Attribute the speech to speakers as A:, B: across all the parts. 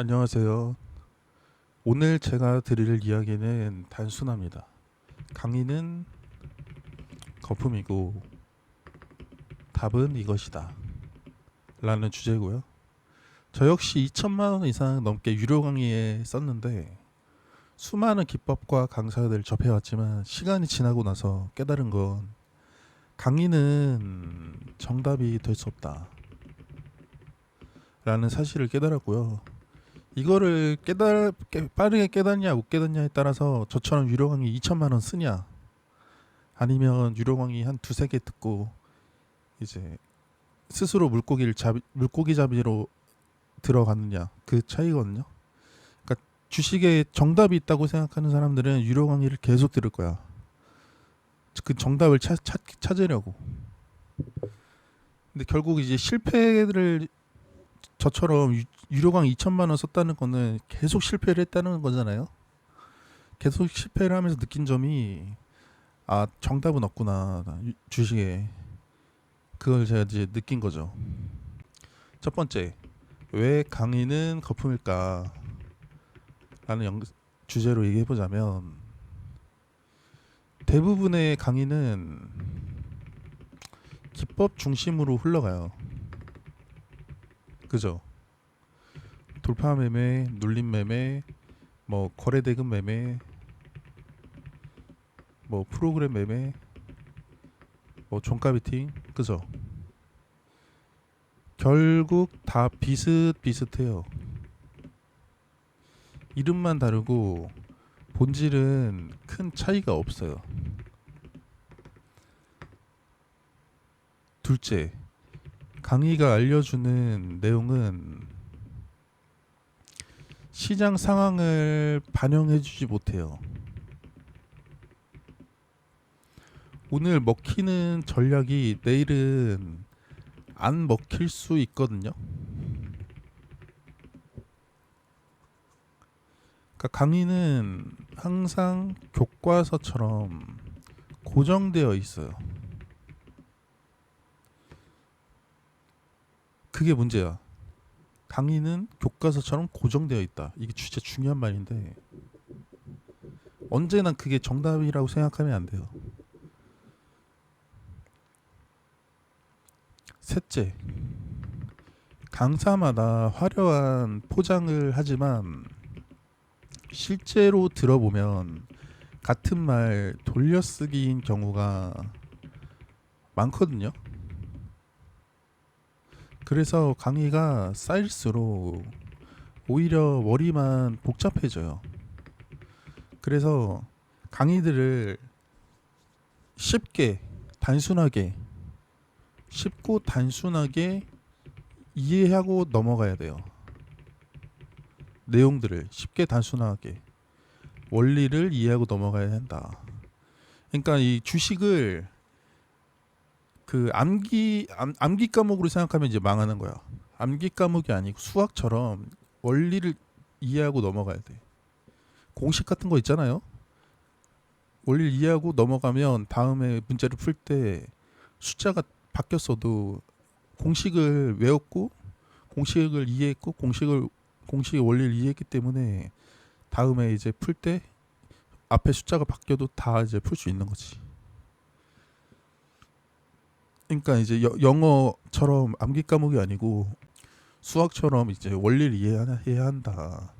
A: 안녕하세요. 오늘 제가 드릴 이야기는 단순합니다. 강의는 거품이고 답은 이것이다. 라는 주제고요. 저 역시 2천만 원 이상 넘게 유료 강의에 썼는데 수많은 기법과 강사들 접해왔지만 시간이 지나고 나서 깨달은 건 강의는 정답이 될 수 없다. 라는 사실을 깨달았고요. 이거를 깨달 깨, 빠르게 깨닫냐 못 깨닫냐에 따라서 저처럼 강의 2천만 원 쓰냐 아니면 강의 한 두세 개 듣고 이제 스스로 물고기를 잡 물고기 잡이로 들어가느냐 그 차이거든요. 그러니까 주식에 정답이 있다고 생각하는 사람들은 유료 강의를 계속 들을 거야. 그 정답을 찾, 찾 찾으려고. 근데 결국 이제 실패를 저처럼 유, 유료 강의 2천만 원 썼다는 거는 계속 실패를 했다는 거잖아요. 계속 실패를 하면서 느낀 점이 아 정답은 없구나 유- 주식에 그걸 제가 이제 느낀 거죠. 첫 번째 왜 강의는 거품일까? 라는 영, 주제로 얘기해 보자면 대부분의 강의는 기법 중심으로 흘러가요. 그죠? 돌파 매매, 눌림 매매, 뭐 거래 대금 매매, 뭐 프로그램 매매, 뭐 종가 비팅, 그죠? 결국 다 비슷비슷해요. 이름만 다르고 본질은 큰 차이가 없어요. 둘째, 강의가 알려주는 내용은 시장 상황을 반영해주지 못해요. 오늘 먹히는 전략이 내일은 안 먹힐 수 있거든요. 그러니까 강의는 항상 교과서처럼 고정되어 있어요. 그게 문제야. 강의는 교과서처럼 고정되어 있다. 이게 진짜 중요한 말인데 언제나 그게 정답이라고 생각하면 안 돼요. 셋째, 강사마다 화려한 포장을 하지만 실제로 들어보면 같은 말 돌려쓰기인 경우가 많거든요. 그래서 강의가 쌓일수록 오히려 머리만 복잡해져요. 그래서 강의들을 쉽게 단순하게 쉽고 단순하게 이해하고 넘어가야 돼요. 내용들을 쉽게 단순하게 원리를 이해하고 넘어가야 한다. 그러니까 이 주식을 그 암기 암, 암기 과목으로 생각하면 이제 망하는 거야. 암기 과목이 아니고 수학처럼 원리를 이해하고 넘어가야 돼. 공식 같은 거 있잖아요. 원리를 이해하고 넘어가면 다음에 문제를 풀 때 숫자가 바뀌었어도 공식을 외웠고 공식을 이해했고 공식을 공식의 원리를 이해했기 때문에 다음에 이제 풀 때 앞에 숫자가 바뀌어도 다 이제 풀 수 있는 거지. 그러니까 이제 여, 영어처럼 암기 과목이 아니고 수학처럼 이제 원리를 이해해야 한다.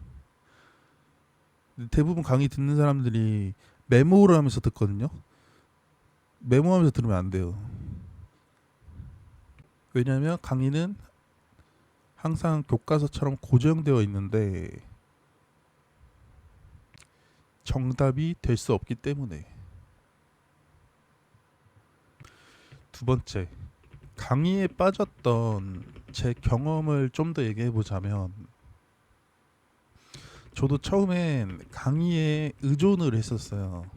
A: 대부분 강의 듣는 사람들이 메모를 하면서 듣거든요. 메모하면서 들으면 안 돼요. 왜냐하면 강의는 항상 교과서처럼 고정되어 있는데 정답이 될 수 없기 때문에 두 번째 강의에 빠졌던 제 경험을 좀 더 얘기해 보자면 저도 처음엔 강의에 의존을 했었어요.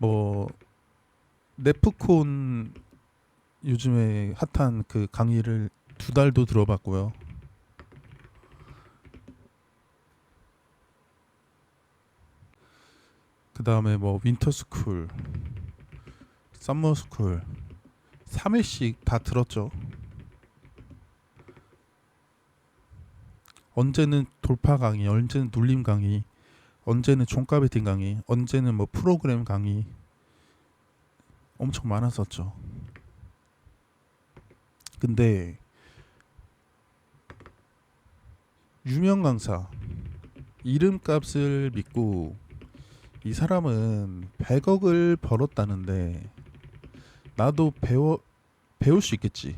A: 뭐 네프콘 요즘에 핫한 그 강의를 두 달도 들어봤고요. 그 다음에 뭐 윈터스쿨, 썸머스쿨 3회씩 다 들었죠. 언제는 돌파 강의, 언제는 눌림 강의, 언제는 종가 베팅 강의, 언제는 뭐 프로그램 강의 엄청 많았었죠. 근데 유명 강사 이름값을 믿고 이 사람은 100억을 벌었다는데 나도 배워 배울 수 있겠지.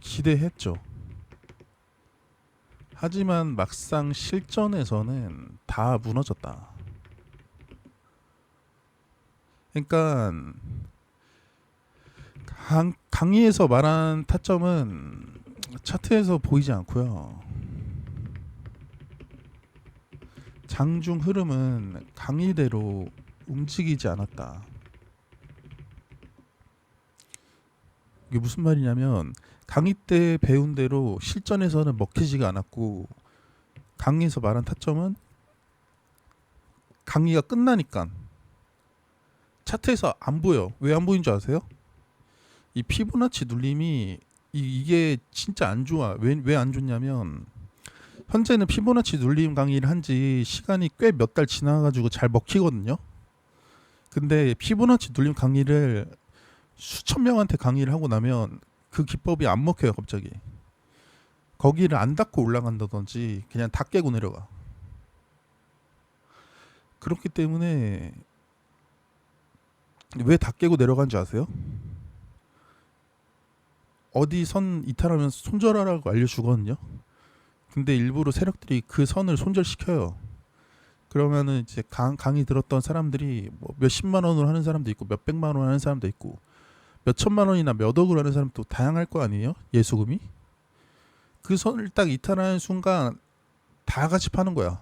A: 기대했죠. 하지만 막상 실전에서는 다 무너졌다. 그러니까 강, 강의에서 말한 타점은 차트에서 보이지 않고요. 장중 흐름은 강의대로 움직이지 않았다. 이게 무슨 말이냐면 강의 때 배운 대로 실전에서는 먹히지가 않았고 강의에서 말한 타점은 강의가 끝나니까 차트에서 안 보여. 왜 안 보인 줄 아세요? 이 피보나치 눌림이 이, 이 게 진짜 안 좋아. 왜 왜 안 좋냐면 현재는 피보나치 눌림 강의를 한 지 시간이 꽤 몇 달 지나가지고 잘 먹히거든요. 근데 피보나치 눌림 강의를 수천 명한테 강의를 하고 나면 그 기법이 안 먹혀요 갑자기. 거기를 안 닫고 올라간다든지 그냥 다 깨고 내려가. 그렇기 때문에 왜 다 깨고 내려간 줄 아세요? 어디 선 이탈하면 손절하라고 알려주거든요. 근데 일부러 세력들이 그 선을 손절시켜요. 그러면은 이제 강, 강의 들었던 사람들이 뭐 몇십만 원으로 하는 사람도 있고 몇백만 원 하는 사람도 있고 몇 천만 원이나 몇 억으로 하는 사람도 다양할 거 아니에요? 예수금이? 그 선을 딱 이탈하는 순간 다 같이 파는 거야.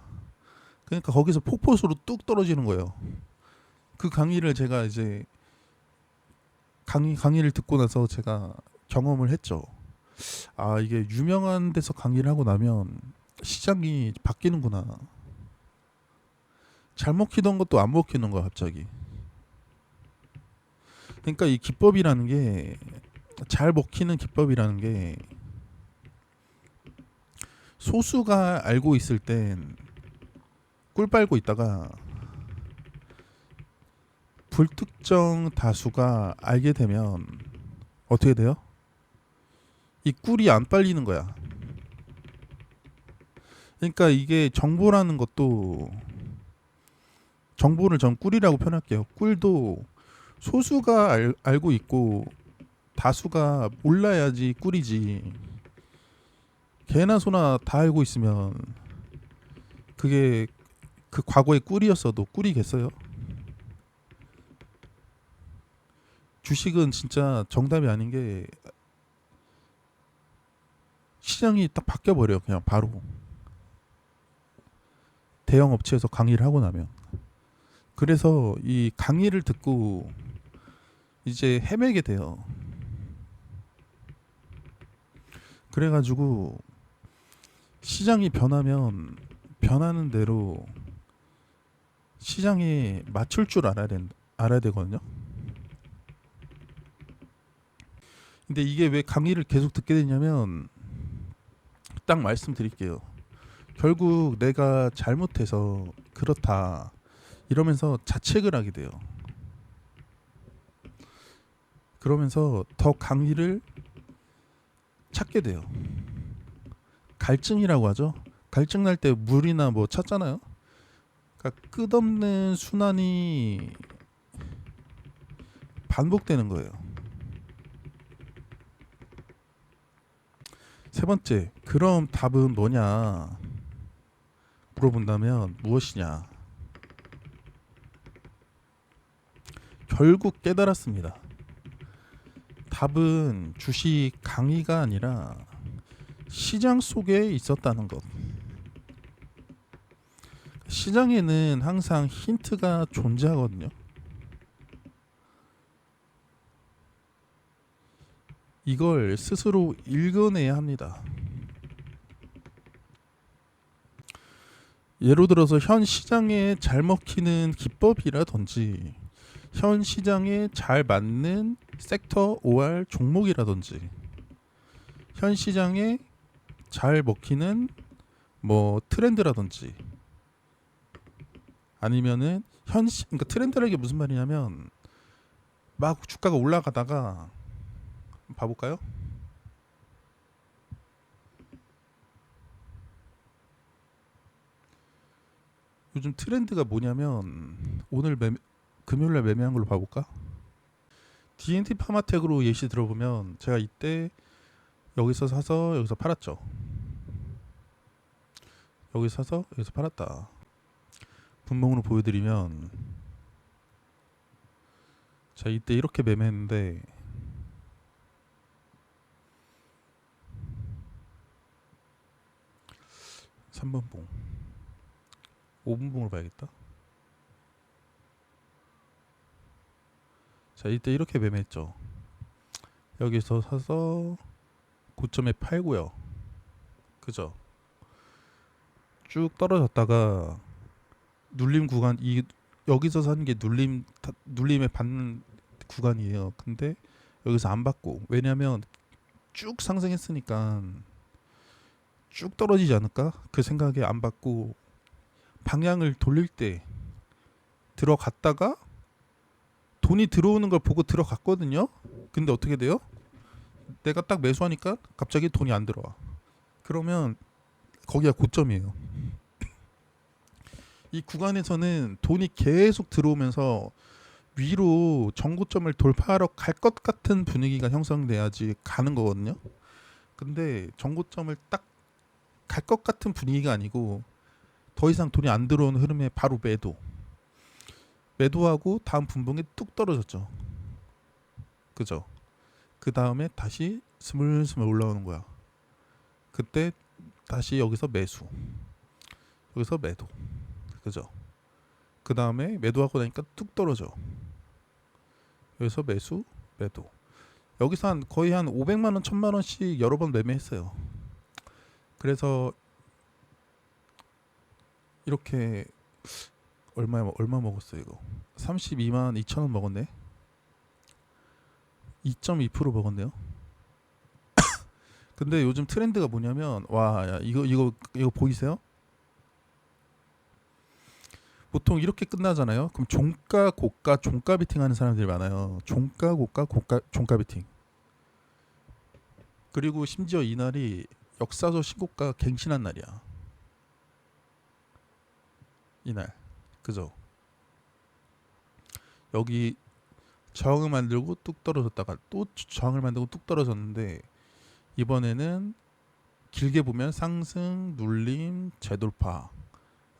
A: 그러니까 거기서 폭포수로 뚝 떨어지는 거예요. 그 강의를 제가 이제 강의 강의를 듣고 나서 제가 경험을 했죠. 아 이게 유명한 데서 강의를 하고 나면 시장이 바뀌는구나. 잘 먹히던 것도 안 먹히는 거야 갑자기. 그러니까 이 기법이라는 게 잘 먹히는 기법이라는 게 소수가 알고 있을 땐 꿀 빨고 있다가 불특정 다수가 알게 되면 어떻게 돼요? 이 꿀이 안 빨리는 거야. 그러니까 이게 정보라는 것도 정보를 전 꿀이라고 표현할게요. 꿀도 소수가 알, 알고 있고 다수가 몰라야지 꿀이지. 개나 소나 다 알고 있으면 그게 그 과거의 꿀이었어도 꿀이겠어요? 주식은 진짜 정답이 아닌 게 시장이 딱 바뀌어 버려요. 그냥 바로 대형 업체에서 강의를 하고 나면 그래서 이 강의를 듣고 이제 헤매게 돼요. 그래가지고 시장이 변하면 변하는 대로 시장에 맞출 줄 알아야 된 알아야 되거든요. 근데 이게 왜 강의를 계속 듣게 되냐면 딱 말씀드릴게요. 결국 내가 잘못해서 그렇다 이러면서 자책을 하게 돼요. 그러면서 더 강의를 찾게 돼요. 갈증이라고 하죠. 갈증 날 때 물이나 뭐 찾잖아요. 그러니까 끝없는 순환이 반복되는 거예요. 세 번째, 그럼 답은 뭐냐? 물어본다면 무엇이냐? 결국 깨달았습니다. 답은 주식 강의가 아니라 시장 속에 있었다는 것. 시장에는 항상 힌트가 존재하거든요. 이걸 스스로 읽어내야 합니다. 예를 들어서 현 시장에 잘 먹히는 기법이라든지 현 시장에 잘 맞는 섹터 OR 종목이라든지 현 시장에 잘 먹히는 뭐 트렌드라든지 아니면은 현 시 그러니까 트렌드라는 게 무슨 말이냐면 막 주가가 올라가다가 봐볼까요? 요즘 트렌드가 뭐냐면 오늘 매, 금요일날 매매한 걸로 봐볼까? DNT 파마텍으로 예시 들어보면 제가 이때 여기서 사서 여기서 팔았죠. 여기 사서 여기서 팔았다. 분봉으로 보여드리면 자 이때 이렇게 매매했는데 삼번 봉 5분 봉을 봐야겠다. 자 이때 이렇게 매매했죠. 여기서 사서 고점에 팔고요. 그죠? 쭉 떨어졌다가 눌림 구간 이 여기서 사는 게 눌림 타- 눌림에 받는 구간이에요. 근데 여기서 안 받고 왜냐면 쭉 상승했으니까 쭉 떨어지지 않을까 그 생각에 안 받고 방향을 돌릴 때 들어갔다가 돈이 들어오는 걸 보고 들어갔거든요. 근데 어떻게 돼요? 내가 딱 매수하니까 갑자기 돈이 안 들어와. 그러면 거기가 고점이에요. 이 구간에서는 돈이 계속 들어오면서 위로 정고점을 돌파하러 갈 것 같은 분위기가 형성돼야지 가는 거거든요. 근데 정고점을 딱 갈 것 같은 분위기가 아니고 더 이상 돈이 안 들어오는 흐름에 바로 매도. 매도하고 다음 분봉에 뚝 떨어졌죠. 그죠? 그 다음에 다시 스물스물 올라오는 거야. 그때 다시 여기서 매수. 여기서 매도. 그죠? 그 다음에 매도하고 나니까 뚝 떨어져. 여기서 매수, 매도. 여기서 한 거의 한 500만 원, 1000만 원씩 여러 번 매매했어요. 그래서 이렇게 얼마 얼마 먹었어요 이거? 32만 2천 원 먹었네. 2.2% 먹었네요. 근데 요즘 트렌드가 뭐냐면 와 야, 이거 이거 이거 보이세요? 보통 이렇게 끝나잖아요. 그럼 종가 고가 종가 비팅 하는 사람들이 많아요. 종가 고가 고가 종가 비팅. 그리고 심지어 이날이 역사적 신고가 갱신한 날이야. 이날 그죠? 여기 저항을 만들고 뚝 떨어졌다가 또 저항을 만들고 뚝 떨어졌는데 이번에는 길게 보면 상승, 눌림, 재돌파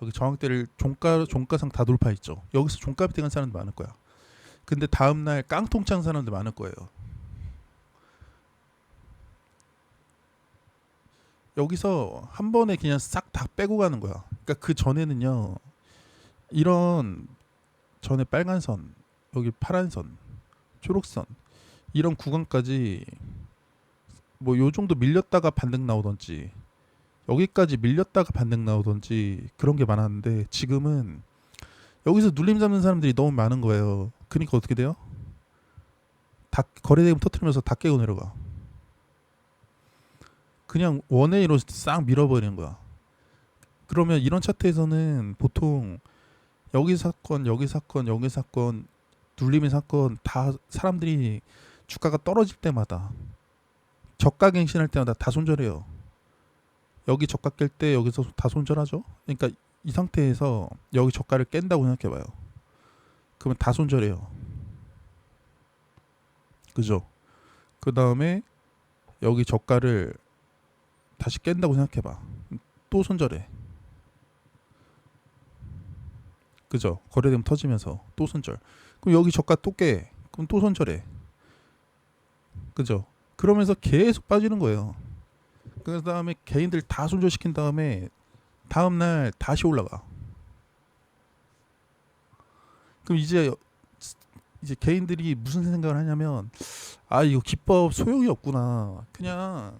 A: 여기 저항대를 종가 종가상 다 돌파했죠. 여기서 종가 비팅한 사람도 많을 거야. 근데 다음 날 깡통창 사람도 많을 거예요. 여기서 한 번에 그냥 싹 다 빼고 가는 거야. 그러니까 그 전에는요. 이런 전에 빨간 선, 여기 파란 선, 초록 선 이런 구간까지 뭐 요 정도 밀렸다가 반등 나오던지 여기까지 밀렸다가 반등 나오던지 그런 게 많았는데 지금은 여기서 눌림 잡는 사람들이 너무 많은 거예요. 그러니까 어떻게 돼요? 다 거래대금 터트리면서 다 깨고 내려가. 그냥 원웨이로 싹 밀어버리는 거야. 그러면 이런 차트에서는 보통 여기 사건, 여기 사건, 여기 사건, 눌림의 사건 다 사람들이 주가가 떨어질 때마다 저가 갱신할 때마다 다 손절해요. 여기 저가 깰 때 여기서 다 손절하죠. 그러니까 이 상태에서 여기 저가를 깬다고 생각해봐요. 그러면 다 손절해요. 그죠? 그 다음에 여기 저가를 다시 깬다고 생각해봐. 또 손절해. 그죠? 거래되면 터지면서 또 손절. 그럼 여기 저가 또 깨. 그럼 또 손절해. 그죠? 그러면서 계속 빠지는 거예요. 그 다음에 개인들 다 손절시킨 다음에 다음 날 다시 올라가. 그럼 이제 이제 개인들이 무슨 생각을 하냐면 아 이거 기법 소용이 없구나. 그냥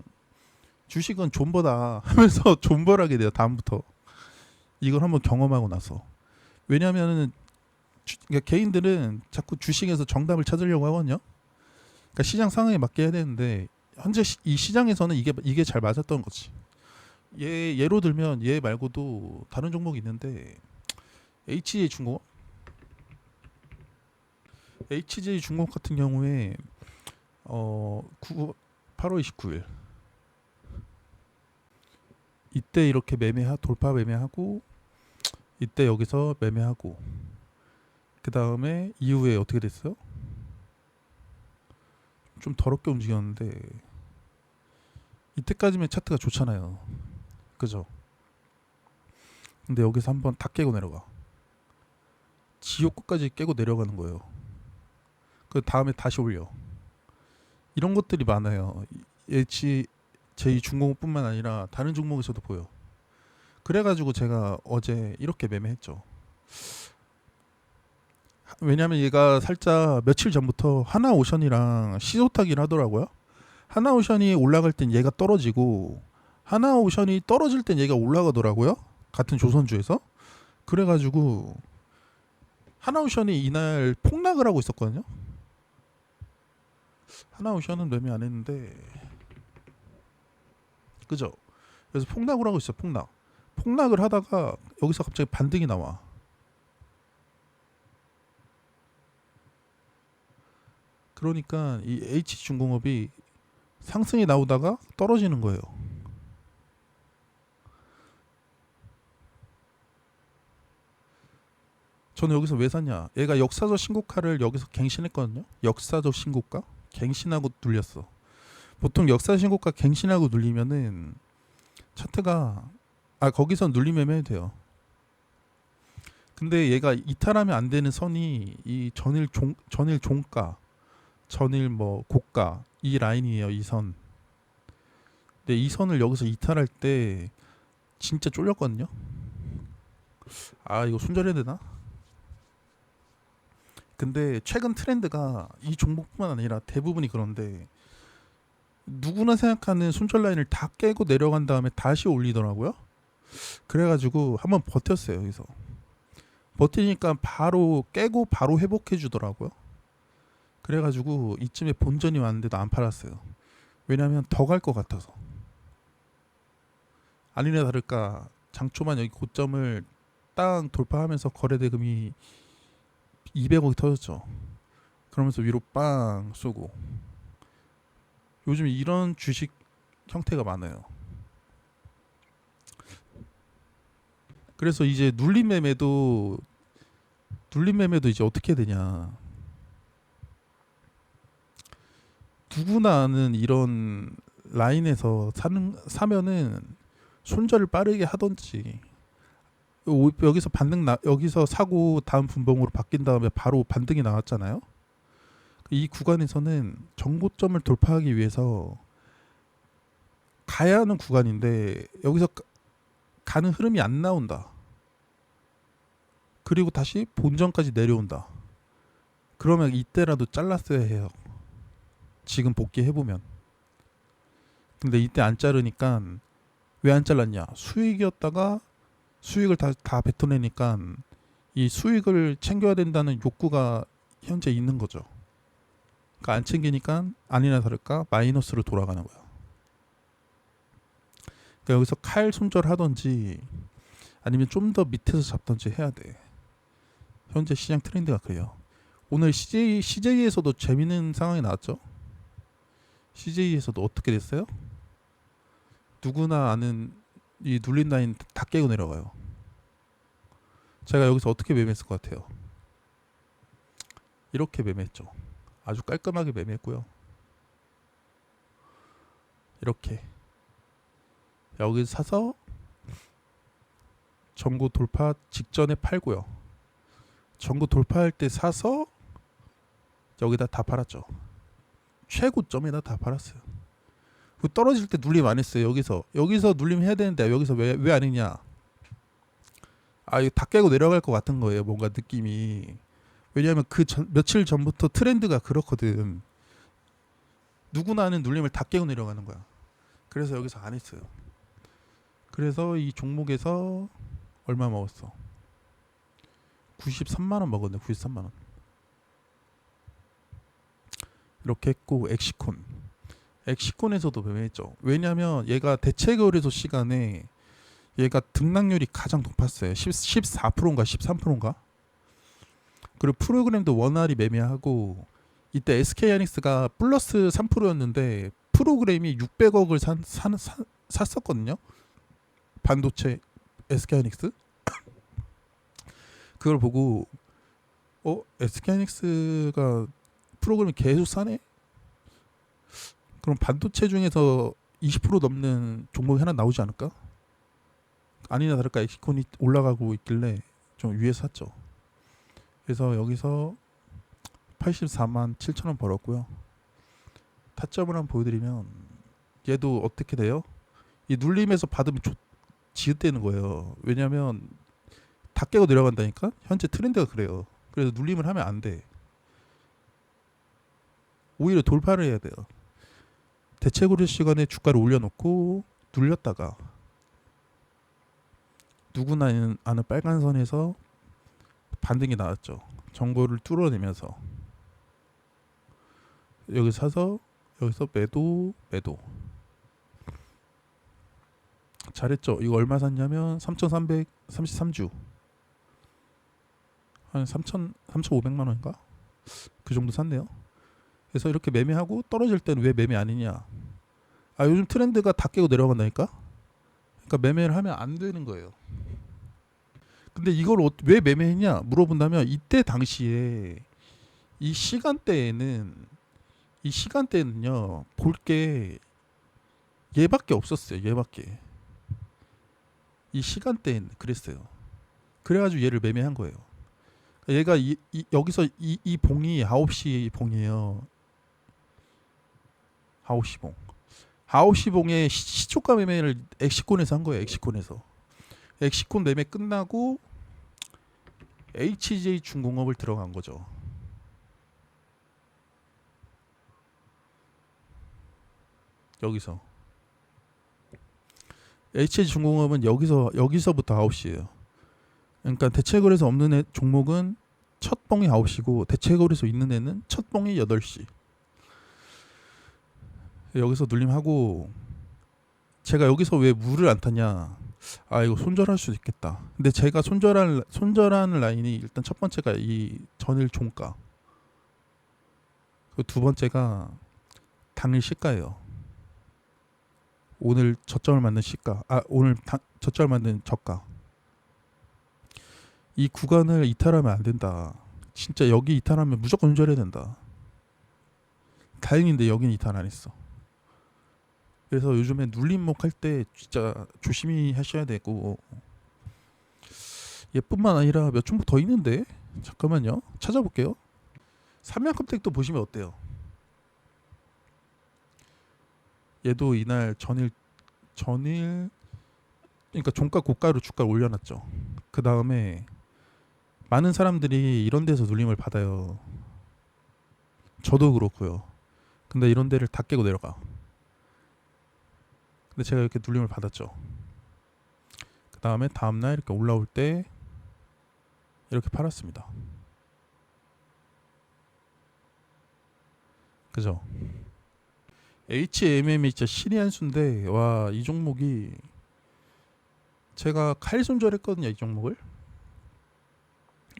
A: 주식은 존버다 하면서 존버하게 돼요. 다음부터 이걸 한번 경험하고 나서 왜냐하면은 주- 그러니까 개인들은 자꾸 주식에서 정답을 찾으려고 하거든요. 그러니까 시장 상황에 맞게 해야 되는데 현재 시, 이 시장에서는 이게 이게 잘 맞았던 거지. 얘 예로 들면 얘 말고도 다른 종목이 있는데 HJ 중공업 HJ 중공업 같은 경우에 어 9, 8월 29일 이때 이렇게 매매하 돌파 매매하고 이때 여기서 매매하고 그 다음에 이후에 어떻게 됐어요? 좀 더럽게 움직였는데 이때까지면 차트가 좋잖아요. 그죠? 근데 여기서 한번 다 깨고 내려가. 지옥구까지 깨고 내려가는 거예요. 그 다음에 다시 올려. 이런 것들이 많아요. H 제2 중공업뿐만 아니라 다른 종목에서도 보여. 그래가지고 제가 어제 이렇게 매매했죠. 왜냐면 얘가 살짝 며칠 전부터 하나오션이랑 시소타기를 하더라고요. 하나오션이 올라갈 땐 얘가 떨어지고 하나오션이 떨어질 땐 얘가 올라가더라고요. 같은 조선주에서. 그래가지고 하나오션이 이날 폭락을 하고 있었거든요. 하나오션은 매매 안 했는데 그죠? 그래서 폭락을 하고 있어 폭락. 폭락을 하다가 여기서 갑자기 반등이 나와. 그러니까 이 H중공업이 상승이 나오다가 떨어지는 거예요. 저는 여기서 왜 샀냐? 얘가 역사적 신고가를 여기서 갱신했거든요. 역사적 신고가 갱신하고 눌렸어. 보통 역사 신고가 갱신하고 눌리면은 차트가 아 거기서 눌리면 해도 돼요. 근데 얘가 이탈하면 안 되는 선이 이 전일 종 전일 종가 전일 뭐 고가 이 라인이에요 이 선. 근데 이 선을 여기서 이탈할 때 진짜 쫄렸거든요. 아 이거 손절해야 되나? 근데 최근 트렌드가 이 종목뿐만 아니라 대부분이 그런데 누구나 생각하는 순절 라인을 다 깨고 내려간 다음에 다시 올리더라고요. 그래가지고 한번 버텼어요 여기서. 버티니까 바로 깨고 바로 회복해 주더라고요. 그래가지고 이쯤에 본전이 왔는데도 안 팔았어요. 왜냐하면 더 갈 것 같아서. 아니나 다를까 장초반 여기 고점을 딱 돌파하면서 거래 대금이 200억이 터졌죠. 그러면서 위로 빵 쏘고 요즘 이런 주식 형태가 많아요. 그래서 이제 눌림 매매도 눌림 매매도 이제 어떻게 되냐? 누구나 아는 이런 라인에서 사는 사면은 손절을 빠르게 하던지 오- 여기서 반등 나 여기서 사고 다음 분봉으로 바뀐 다음에 바로 반등이 나왔잖아요. 이 구간에서는 정고점을 돌파하기 위해서 가야 하는 구간인데 여기서 가- 가는 흐름이 안 나온다. 그리고 다시 본전까지 내려온다. 그러면 이때라도 잘랐어야 해요. 지금 복귀해 보면. 근데 이때 안 자르니까 왜 안 잘랐냐? 수익이었다가 수익을 다, 다 뱉어내니까 이 수익을 챙겨야 된다는 욕구가 현재 있는 거죠. 그러니까 안 챙기니까 아니나 다를까 마이너스로 돌아가는 거야. 그러니까 여기서 칼 손절하던지 아니면 좀 더 밑에서 잡던지 해야 돼. 현재 시장 트렌드가 그래요. 오늘 CJ CJ에서도 재밌는 상황이 나왔죠. CJ에서도 어떻게 됐어요? 누구나 아는 이 눌린 라인 다 깨고 내려가요. 제가 여기서 어떻게 매매했을 것 같아요? 이렇게 매매했죠. 아주 깔끔하게 매매했고요. 이렇게 여기 사서 전고 돌파 직전에 팔고요. 전고 돌파할 때 사서 여기다 다 팔았죠. 최고점에다 다 팔았어요. 그 떨어질 때 눌림 안 했어요. 여기서 여기서 눌림 해야 되는데 여기서 왜 왜 안 했냐? 아 이거 다 깨고 내려갈 것 같은 거예요. 뭔가 느낌이 왜냐하면 그 전, 며칠 전부터 트렌드가 그렇거든. 누구나 아는 눌림을 다 깨고 내려가는 거야. 그래서 여기서 안 했어요. 그래서 이 종목에서 얼마 먹었어? 93만 원 먹었네. 93만 원. 이렇게 했고 엑시콘 엑시콘에서도 매매했죠. 왜냐하면 얘가 대체 거래소 시간에 얘가 등락률이 가장 높았어요. 10, 14%인가 13%인가. 그리고 프로그램도 원활히 매매하고 이때 SK하이닉스가 플러스 3%였는데 프로그램이 600억을 산, 산, 산, 샀었거든요. 반도체 SK하이닉스. 그걸 보고 어 SK하이닉스가 프로그램이 계속 사네. 그럼 반도체 중에서 20% 넘는 종목이 하나 나오지 않을까? 아니나 다를까 엑시콘이 올라가고 있길래 좀 위에 샀죠. 그래서 여기서 84만 7천 원 벌었고요. 타점을 한번 보여드리면 얘도 어떻게 돼요? 이 눌림에서 받으면 조, 지읒되는 거예요. 왜냐하면 다 깨고 내려간다니까. 현재 트렌드가 그래요. 그래서 눌림을 하면 안 돼. 오히려 돌파를 해야 돼요. 대체 고려 시간에 주가를 올려놓고 눌렸다가 누구나 아는 빨간 선에서 반등이 나왔죠. 정보를 뚫어내면서 여기 사서 여기서 매도 매도 잘했죠. 이거 얼마 샀냐면 3,333주 한3,000 3,500만 원인가 그 정도 샀네요. 그래서 이렇게 매매하고 떨어질 때는 왜 매매 아니냐? 아 요즘 트렌드가 다 깨고 내려간다니까. 그러니까 매매를 하면 안 되는 거예요. 근데 이걸 어- 왜 매매했냐 물어본다면 이때 당시에 이 시간대에는 이 시간대는요 볼 게 얘밖에 없었어요 얘밖에 이 시간대에는 그랬어요 그래가지고 얘를 매매한 거예요 얘가 이, 이- 여기서 이, 이 봉이 9시 봉이에요 9시 봉 9시 봉에 시- 시초가 매매를 엑시콘에서 한 거예요 엑시콘에서 엑시콘 매매 끝나고 HJ 중공업을 들어간 거죠. 여기서 HJ 중공업은 여기서 여기서부터 9시예요. 그러니까 대체거래소 없는 애, 종목은 첫 봉이 9시고 대체거래소 있는 애는 첫 봉이 8시. 여기서 눌림하고 제가 여기서 왜 물을 안 탔냐? 아 이거 손절할 수도 있겠다. 근데 제가 손절할 손절하는 라인이 일단 첫 번째가 이 전일 종가. 그 두 번째가 당일 시가예요. 오늘 저점을 맞는 시가. 아 오늘 당, 저점을 맞는 저가. 이 구간을 이탈하면 안 된다. 진짜 여기 이탈하면 무조건 손절해야 된다. 다행인데 여기는 이탈 안 했어. 그래서 요즘에 눌림목 할 때 진짜 조심히 하셔야 되고 얘뿐만 아니라 몇 종목 더 있는데 잠깐만요 찾아볼게요 삼양컴택도 보시면 어때요 얘도 이날 전일 전일 그러니까 종가 고가로 주가를 올려놨죠 그 다음에 많은 사람들이 이런 데서 눌림을 받아요 저도 그렇고요 근데 이런 데를 다 깨고 내려가 근데 제가 이렇게 눌림을 받았죠. 그 다음에 다음날 이렇게 올라올 때 이렇게 팔았습니다. 그죠? HMM이 진짜 신의 한 수인데 와 이 종목이 제가 칼 손절했거든요 이 종목을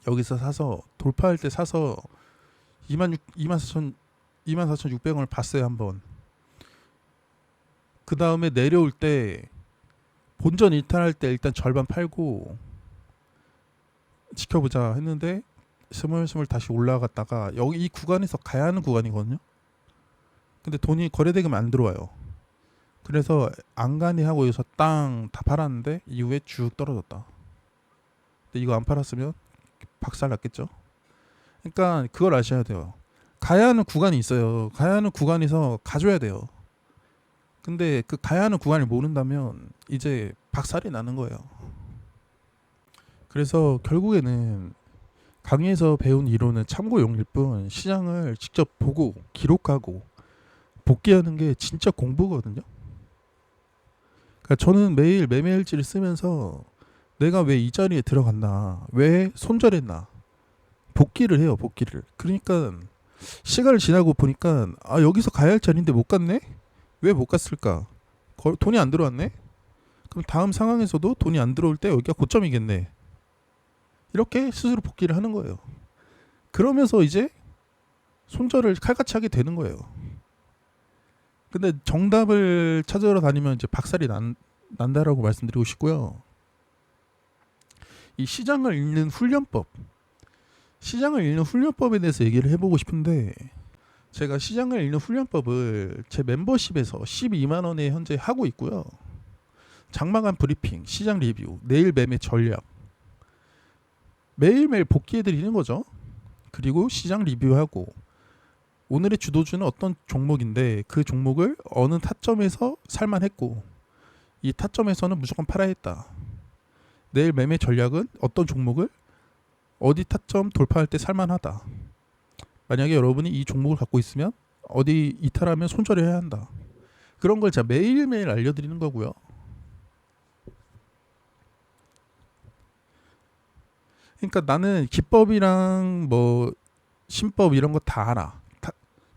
A: 여기서 사서 돌파할 때 사서 2만 6 2만 4천 2만 4,600원을 봤어요 한번 그 다음에 내려올 때 본전 이탈할 때 일단 절반 팔고 지켜보자 했는데 스물스물 다시 올라갔다가 여기 이 구간에서 가야 하는 구간이거든요. 근데 돈이 거래대금 안 들어와요. 그래서 안간히 하고 여기서 땅 다 팔았는데 이후에 쭉 떨어졌다. 근데 이거 안 팔았으면 박살 났겠죠. 그러니까 그걸 아셔야 돼요. 가야 하는 구간이 있어요. 가야 하는 구간에서 가져야 돼요. 근데 그 가야 하는 구간을 모른다면 이제 박살이 나는 거예요. 그래서 결국에는 강의에서 배운 이론은 참고용일 뿐 시장을 직접 보고 기록하고 복귀하는 게 진짜 공부거든요. 그러니까 저는 매일 매매일지를 쓰면서 내가 왜 이 자리에 들어갔나, 왜 손절했나 복귀를 해요. 복귀를. 그러니까 시간을 지나고 보니까 아 여기서 가야 할 자리인데 못 갔네. 왜 못 갔을까? 거- 돈이 안 들어왔네? 그럼 다음 상황에서도 돈이 안 들어올 때 여기가 고점이겠네. 이렇게 스스로 복귀를 하는 거예요. 그러면서 이제 손절을 칼같이 하게 되는 거예요. 근데 정답을 찾으러 다니면 이제 박살이 난, 난다라고 말씀드리고 싶고요. 이 시장을 읽는 훈련법, 시장을 읽는 훈련법에 대해서 얘기를 해보고 싶은데 제가 시장을 읽는 훈련법을 제 멤버십에서 12만 원에 현재 하고 있고요. 장마감 브리핑, 시장 리뷰, 내일 매매 전략 매일매일 복귀해 드리는 거죠. 그리고 시장 리뷰하고 오늘의 주도주는 어떤 종목인데 그 종목을 어느 타점에서 살만했고 이 타점에서는 무조건 팔아야 했다. 내일 매매 전략은 어떤 종목을 어디 타점 돌파할 때 살만하다. 만약에 여러분이 이 종목을 갖고 있으면 어디 이탈하면 손절해야 한다. 그런 걸 제가 매일매일 알려드리는 거고요. 그러니까 나는 기법이랑 뭐 신법 이런 거 다 알아. 다,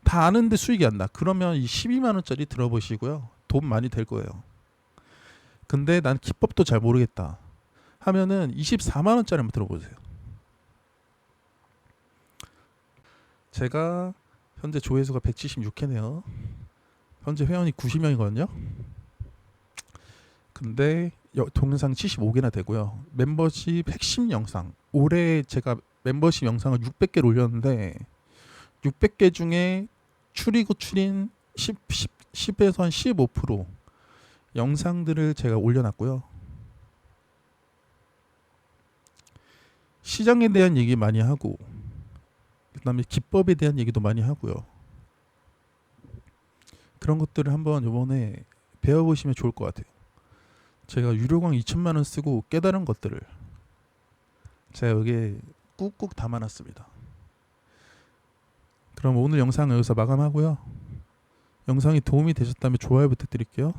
A: 다 아는데 수익이 안 나. 그러면 이 12만 원짜리 들어보시고요. 돈 많이 될 거예요. 근데 난 기법도 잘 모르겠다. 하면은 24만 원짜리 한번 들어보세요. 제가 현재 조회수가 176회네요. 현재 회원이 90명이거든요. 근데 여- 동영상 75개나 되고요. 멤버십 핵심 영상 올해 제가 멤버십 영상을 600개를 올렸는데 600개 중에 추리고 추린 10, 10, 10에서 한 15% 영상들을 제가 올려놨고요. 시장에 대한 얘기 많이 하고 그다음에 기법에 대한 얘기도 많이 하고요. 그런 것들을 한번 이번에 배워보시면 좋을 것 같아요. 제가 유료광 2천만 원 쓰고 깨달은 것들을 제가 여기에 꾹꾹 담아놨습니다. 그럼 오늘 영상은 여기서 마감하고요. 영상이 도움이 되셨다면 좋아요 부탁드릴게요.